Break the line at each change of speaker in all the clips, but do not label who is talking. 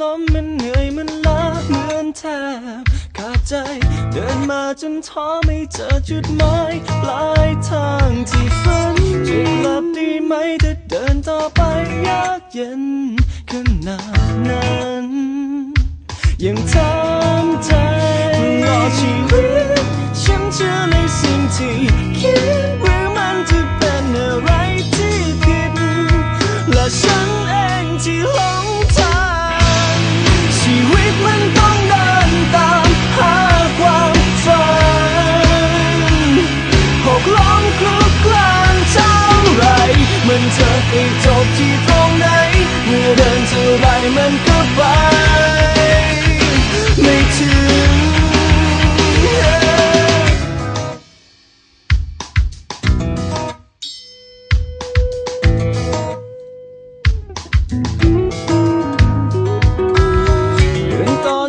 ล้มมันเหนื่อยมันล้าเหมือนแทบขาดใจ เดินมาจนท้อไม่เจอจุดหมายปลายทางที่ฝันจะหลับดีไหมจะเดินต่อไปยากเย็นขนาดนั้นยังทำใจรอชีวิตฉันเชื่อในสิ่งที่คิด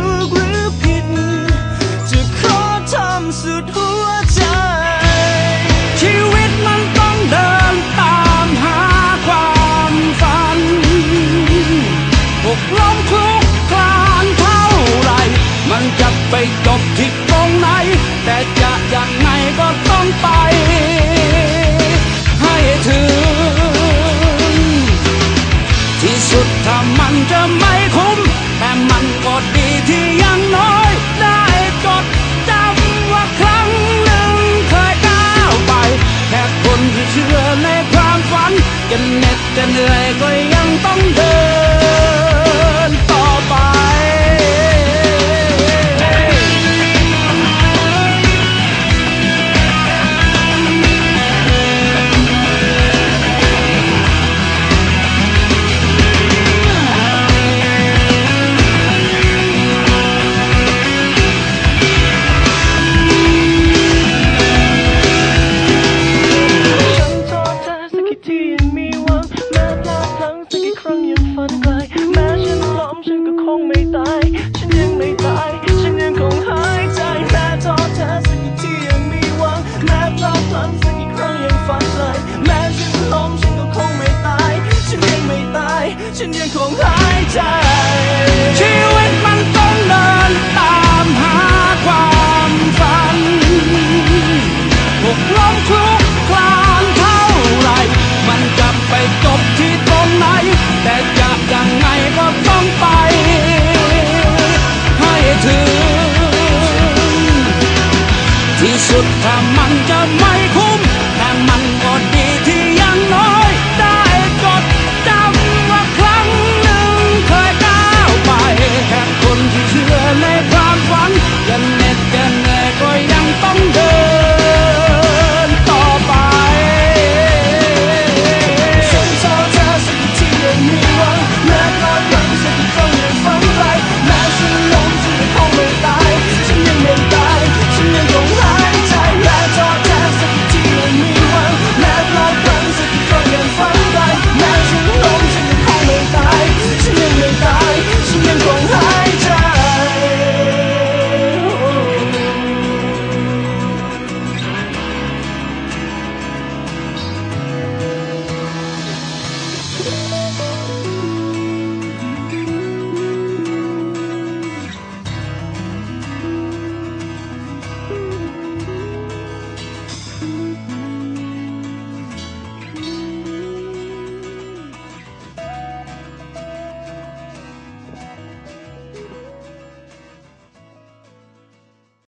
ก 다 만져만.